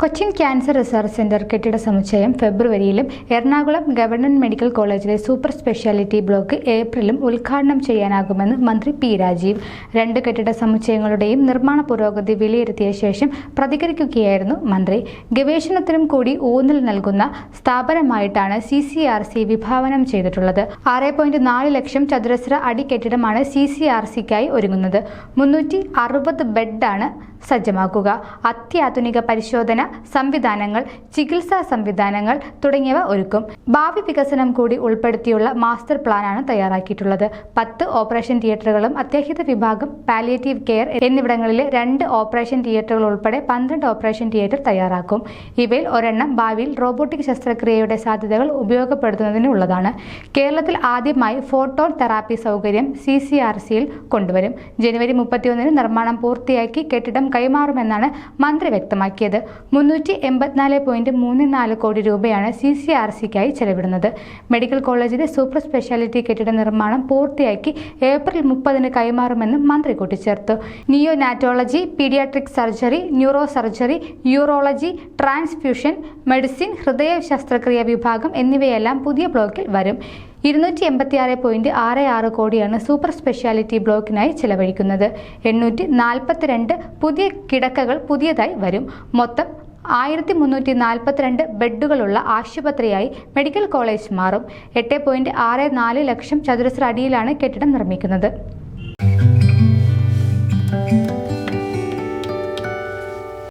Cochin cancer research centre കെട്ടിട സമുച്ചയം ഫെബ്രുവരിയിലും എറണാകുളം ഗവൺമെന്റ് മെഡിക്കൽ കോളേജിലെ സൂപ്പർ സ്പെഷ്യാലിറ്റി ബ്ലോക്ക് ഏപ്രിലും ഉദ്ഘാടനം ചെയ്യാനാകുമെന്ന് മന്ത്രി പി രാജീവ്. രണ്ട് കെട്ടിട സമുച്ചയങ്ങളുടെയും നിർമ്മാണ പുരോഗതി വിലയിരുത്തിയ ശേഷം പ്രതികരിക്കുകയായിരുന്നു മന്ത്രി. ഗവേഷണത്തിനും കൂടി ഊന്നൽ നൽകുന്ന സ്ഥാപനമായിട്ടാണ് സി സി ആർ സി വിഭാവനം ചെയ്തിട്ടുള്ളത്. ആറ് പോയിന്റ് നാല് ലക്ഷം ചതുരശ്ര അടി കെട്ടിടമാണ് സി സി ആർ സിക്കായി ഒരുങ്ങുന്നത്. മുന്നൂറ്റി അറുപത് ബെഡാണ് സജ്ജമാക്കുക. അത്യാധുനിക പരിശോധന സംവിധാനങ്ങൾ ചികിത്സാ സംവിധാനങ്ങൾ തുടങ്ങിയവ ഒരുക്കും. ഭാവി വികസനം കൂടി ഉൾപ്പെടുത്തിയുള്ള മാസ്റ്റർ പ്ലാനാണ് തയ്യാറാക്കിയിട്ടുള്ളത്. പത്ത് ഓപ്പറേഷൻ തിയേറ്ററുകളും അത്യാഹിത വിഭാഗം പാലിയേറ്റീവ് കെയർ എന്നിവിടങ്ങളിലെ രണ്ട് ഓപ്പറേഷൻ തിയേറ്ററുകൾ ഉൾപ്പെടെ പന്ത്രണ്ട് ഓപ്പറേഷൻ തിയേറ്റർ തയ്യാറാക്കും. ഇവയിൽ ഒരെണ്ണം ഭാവിയിൽ റോബോട്ടിക് ശസ്ത്രക്രിയയുടെ സാധ്യതകൾ ഉപയോഗപ്പെടുത്തുന്നതിനുള്ളതാണ് കേരളത്തിൽ ആദ്യമായി ഫോട്ടോൺ തെറാപ്പി സൗകര്യം സി സി ആർ സിയിൽ കൊണ്ടുവരും. ജനുവരി മുപ്പത്തിയൊന്നിന് നിർമ്മാണം പൂർത്തിയാക്കി കെട്ടിടം കൈമാറുമെന്നാണ് മന്ത്രി വ്യക്തമാക്കിയത്. മുന്നൂറ്റി എൺപത്തിനാല് പോയിന്റ് മൂന്ന് നാല് കോടി രൂപയാണ് സി സി ആർ സിക്കായി ചെലവിടുന്നത്. മെഡിക്കൽ കോളേജിലെ സൂപ്പർ സ്പെഷ്യാലിറ്റി കെട്ടിട നിർമ്മാണം പൂർത്തിയാക്കി ഏപ്രിൽ മുപ്പതിന് കൈമാറുമെന്നും മന്ത്രി കൂട്ടിച്ചേർത്തു. Neonatology paediatric surgery neuro surgery urology transfusion medicine ഹൃദയ ശസ്ത്രക്രിയ വിഭാഗം എന്നിവയെല്ലാം പുതിയ ബ്ലോക്കിൽ വരും. ഇരുന്നൂറ്റി എൺപത്തി ആറ് പോയിന്റ് ആറ് ആറ് കോടിയാണ് സൂപ്പർ സ്പെഷ്യാലിറ്റി ബ്ലോക്കിനായി ചെലവഴിക്കുന്നത്. എണ്ണൂറ്റി നാൽപ്പത്തിരണ്ട് പുതിയ കിടക്കകൾ പുതിയതായി വരും. മൊത്തം ആയിരത്തി മുന്നൂറ്റി നാൽപ്പത്തിരണ്ട് ബെഡുകളുള്ള ആശുപത്രിയായി മെഡിക്കൽ കോളേജ് മാറും. എട്ട് പോയിന്റ് ആറ് നാല് ലക്ഷം ചതുരശ്ര അടിയിലാണ് കെട്ടിടം നിർമ്മിക്കുന്നത്.